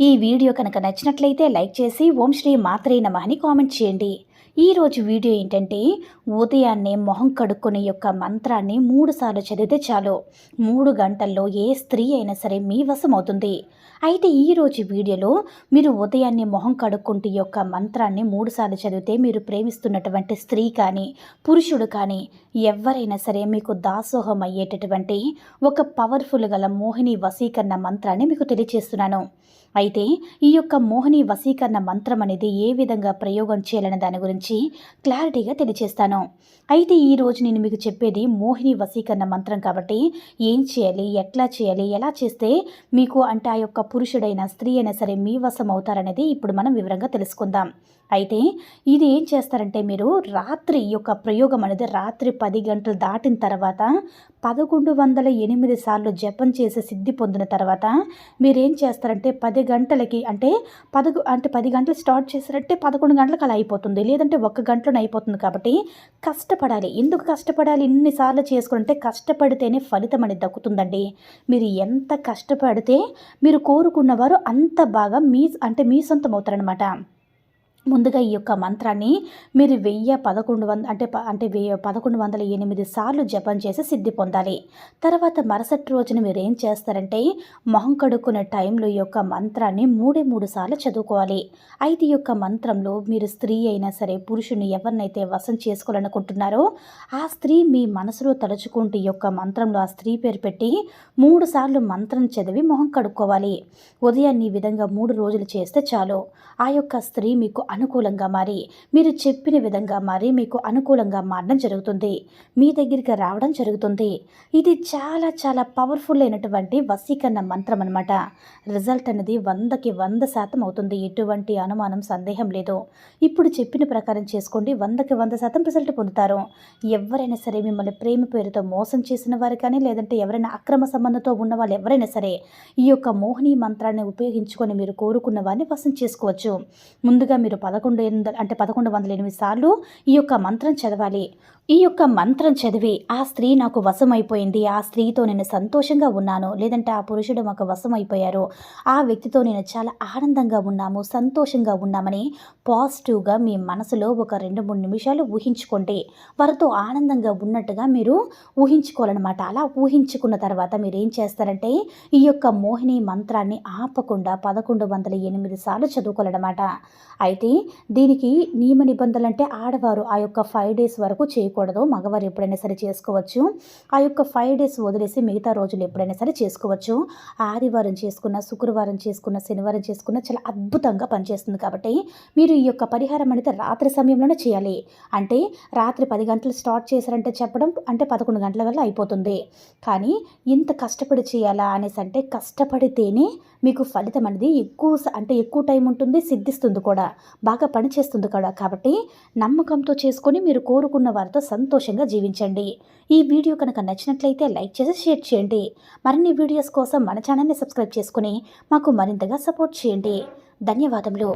ఈ వీడియో కనుక నచ్చినట్లయితే లైక్ చేసి ఓం శ్రీ మాత్రే నమ అని కామెంట్ చేయండి. ఈరోజు వీడియో ఏంటంటే ఉదయాన్నే మొహం కడుక్కునే యొక్క మంత్రాన్ని మూడు సార్లు చదివితే చాలు. మూడు గంటల్లో ఏ స్త్రీ అయినా సరే మీ వశమవుతుంది. అయితే ఈరోజు వీడియోలో మీరు ఉదయాన్నే మొహం కడుక్కుంటే యొక్క మంత్రాన్ని మూడు సార్లు చదివితే మీరు ప్రేమిస్తున్నటువంటి స్త్రీ కానీ పురుషుడు కానీ ఎవరైనా సరే మీకు దాసోహం అయ్యేటటువంటి ఒక పవర్ఫుల్ గల మోహిని వశీకరణ మంత్రాన్ని మీకు తెలియచేస్తున్నాను. అయితే ఈ యొక్క మోహిని వశీకరణ మంత్రం అనేది ఏ విధంగా ప్రయోగం చేయాలనే దాని గురించి క్లారిటీగా తెలియచేస్తాను. అయితే ఈరోజు నేను మీకు చెప్పేది మోహిని వశీకరణ మంత్రం కాబట్టి ఏం చేయాలి ఎట్లా చేయాలి ఎలా చేస్తే మీకు అంటే ఆ యొక్క పురుషుడైన స్త్రీ అయినా సరే మీ వశం అవుతారనేది ఇప్పుడు మనం వివరంగా తెలుసుకుందాం. అయితే ఇది ఏం చేస్తారంటే మీరు రాత్రి యొక్క ప్రయోగం అనేది రాత్రి పది గంటలు దాటిన తర్వాత పదకొండు వందల ఎనిమిది సార్లు జపం చేసి సిద్ధి పొందిన తర్వాత మీరేం చేస్తారంటే పది గంటలకి అంటే పదకొ అంటే పది గంటలు స్టార్ట్ చేశారంటే పదకొండు గంటలకు అలా అయిపోతుంది. లేదంటే ఒక్క గంటలోనే అయిపోతుంది కాబట్టి కష్టపడాలి. ఎందుకు కష్టపడాలి? ఇన్నిసార్లు చేసుకుంటే కష్టపడితేనే ఫలితం అనేది దక్కుతుందండి. మీరు ఎంత కష్టపడితే మీరు కోరుకున్నవారు అంత బాగా మీ అంటే మీ సొంతం అవుతారనమాట ముందుగా ఈ యొక్క మంత్రాన్ని మీరు వెయ్యి పదకొండు వంద అంటే అంటే వెయ్యి పదకొండు వందల ఎనిమిది సార్లు జపం చేసి సిద్ధి పొందాలి. తర్వాత మరుసటి రోజున మీరు ఏం చేస్తారంటే మొహం కడుక్కునే టైంలో ఈ యొక్క మంత్రాన్ని మూడే మూడు సార్లు చదువుకోవాలి. అయితే ఈ యొక్క మంత్రంలో మీరు స్త్రీ అయినా సరే పురుషుని ఎవరినైతే వశం చేసుకోవాలనుకుంటున్నారో ఆ స్త్రీ మీ మనసులో తలుచుకుంటూ ఈ యొక్క మంత్రంలో ఆ స్త్రీ పేరు పెట్టి మూడు సార్లు మంత్రం చదివి మొహం కడుక్కోవాలి. ఉదయాన్ని ఈ విధంగా మూడు రోజులు చేస్తే చాలు. ఆ యొక్క స్త్రీ మీకు అనుకూలంగా మారి మీరు చెప్పిన విధంగా మారి మీకు అనుకూలంగా మారడం జరుగుతుంది. మీ దగ్గరికి రావడం జరుగుతుంది. ఇది చాలా చాలా పవర్ఫుల్ అయినటువంటి వశీకరణ మంత్రం అనమాట రిజల్ట్ అనేది వందకి వంద శాతం అవుతుంది. ఎటువంటి అనుమానం సందేహం లేదు. ఇప్పుడు చెప్పిన ప్రకారం చేసుకోండి. వందకి వంద శాతం రిజల్ట్ పొందుతారు. ఎవరైనా సరే మిమ్మల్ని ప్రేమ పేరుతో మోసం చేసిన వారు కానీ లేదంటే ఎవరైనా అక్రమ సంబంధంతో ఉన్న వాళ్ళు ఎవరైనా సరే ఈ యొక్క మోహిని మంత్రాన్ని ఉపయోగించుకొని మీరు కోరుకున్న వారిని వశం చేసుకోవచ్చు. ముందుగా మీరు పదకొండు వందల అంటే పదకొండు వందల ఎనిమిది సార్లు ఈ యొక్క మంత్రం చదవాలి. ఈ యొక్క మంత్రం చదివి ఆ స్త్రీ నాకు వశమైపోయింది. ఆ స్త్రీతో నేను సంతోషంగా ఉన్నాను. లేదంటే ఆ పురుషుడు మాకు వశం అయిపోయారు ఆ వ్యక్తితో నేను చాలా ఆనందంగా ఉన్నాము సంతోషంగా ఉన్నామని పాజిటివ్గా మీ మనసులో ఒక రెండు మూడు నిమిషాలు ఊహించుకోండి. వారితో ఆనందంగా ఉన్నట్టుగా మీరు ఊహించుకోవాలన్నమాట. అలా ఊహించుకున్న తర్వాత మీరు ఏం చేస్తారంటే ఈ యొక్క మోహిని మంత్రాన్ని ఆపకుండా పదకొండు వందల ఎనిమిది సార్లు చదువుకోవాలన్నమాట. అయితే దీనికి నియమ నిబంధనలు అంటే ఆడవారు ఆ యొక్క ఫైవ్ డేస్ వరకు చేయకూడదు. మగవారు ఎప్పుడైనా సరే చేసుకోవచ్చు. ఆ యొక్క ఫైవ్ డేస్ వదిలేసి మిగతా రోజులు ఎప్పుడైనా సరే చేసుకోవచ్చు. ఆదివారం చేసుకున్న శుక్రవారం చేసుకున్న శనివారం చేసుకున్న చాలా అద్భుతంగా పనిచేస్తుంది కాబట్టి మీరు ఈ యొక్క పరిహారం అనేది రాత్రి సమయంలోనే చేయాలి. అంటే రాత్రి పది గంటలు స్టార్ట్ చేశారంటే చెప్పడం అంటే పదకొండు గంటల వల్ల అయిపోతుంది. కానీ ఇంత కష్టపడి చేయాలా అనేసి అంటే కష్టపడితేనే మీకు ఫలితం అనేది ఎక్కువ అంటే ఎక్కువ టైం ఉంటుంది సిద్ధిస్తుంది కూడా. బాగా పనిచేస్తుంది కదా. కాబట్టి నమ్మకంతో చేసుకొని మీరు కోరుకున్న వారితో సంతోషంగా జీవించండి. ఈ వీడియో కనుక నచ్చినట్లయితే లైక్ చేసి షేర్ చేయండి. మరిన్ని వీడియోస్ కోసం మన ఛానల్ని సబ్స్క్రైబ్ చేసుకుని మాకు మరింతగా సపోర్ట్ చేయండి. ధన్యవాదములు.